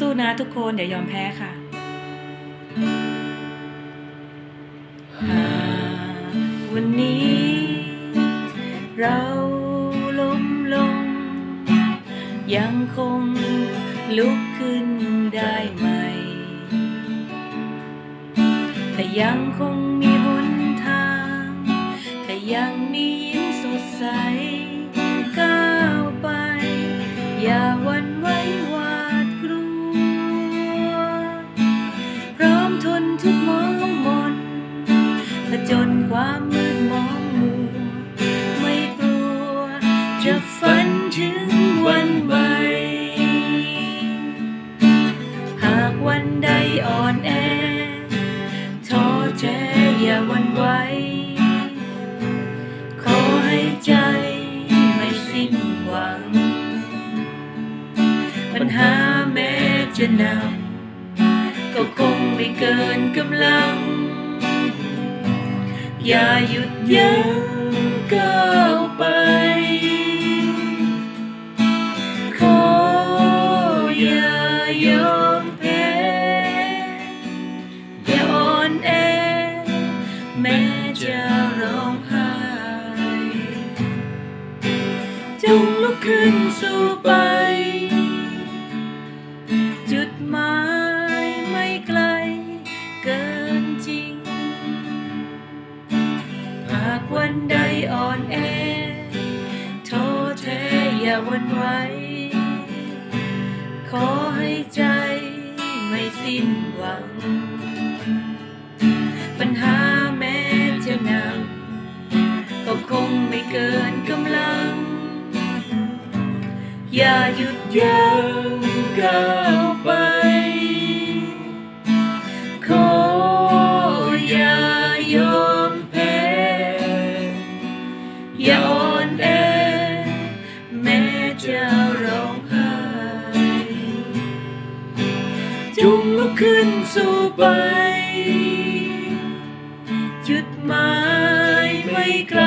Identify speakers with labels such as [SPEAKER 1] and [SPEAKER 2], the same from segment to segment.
[SPEAKER 1] สู้ๆนะทุกคนอย่ายอมแพ้ค่ะหากวันนี้ เราล้มลง ยังคงลุกขึ้นได้ไหม แต่ยังคงมีหนทาง แต่ยังมียิ้มสดใสก้าวไปอย่า ผจญความมืดมองมัวไม่กลัว จะฝันถึงวันใหม่หากวันใดอ่อนแอท้อแท้อย่าวันไหวขอให้ใจไม่สิ้นหวัง ปัญหาแม้จะหนักก็คงไม่เกินกำลัง อย่าหยุดยั้งก้าวไป ขออย่ายอมแพ้อย่าอ่อนแอ แม้จะร้องไห้จงลุกขึ้นสู้ไปากวันใดอ่อนแอท้อแท้อย่าหวันไหวขอให้ใจไม่สิ้นหวัง ปัญหาแม้จะหนักก็คงไม่เกินกำลัง อย่าหยุดยั้งก้าวไป จะร้องไห้จงลุกขึ้นสู้ไป จุดหมายไม่ไกล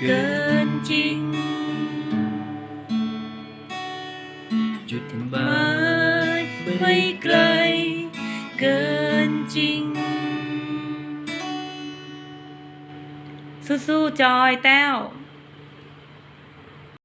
[SPEAKER 1] เกินจริง จุดหมายไม่ไกล เกินจริง สู้ๆจอยแต้ว